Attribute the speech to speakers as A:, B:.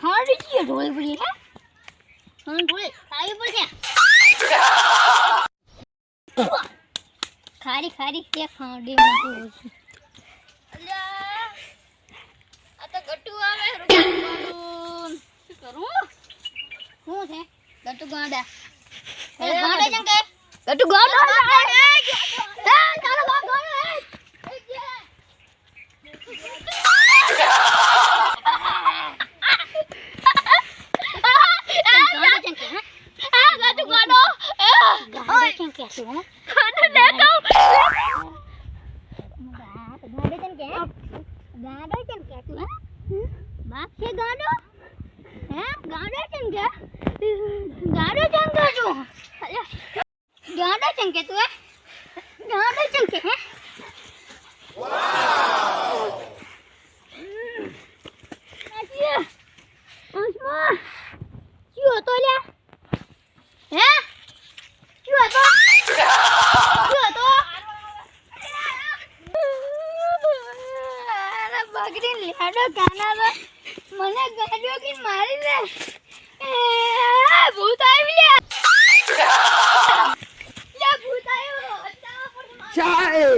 A: ખાડી છીએ ઢોળી પડી હે હા ઢોળી ખાવી પડશે ખારી ખારી તે ખાડી માં અલ્યા આ તો ગટુ આવે રૂપિયા શું કરું? શું છે? ગટુ ગાડા. ગટુ ગાંડો? બાપ છે ગાડો? હે? ગાડો ચમ કે? ગાડો ચમ કે તું? ગાડો ચમ કે તું ગાડો ચમ કે હે? વાહ! ઉસ્મા શું હતો લ્યા હે શું હતો શું હતો બગડી લેડો કાના મને ગાડ્યો કે મારી દે. ભૂત આવી લ્યા ભૂત આવ્યો.
B: ચાય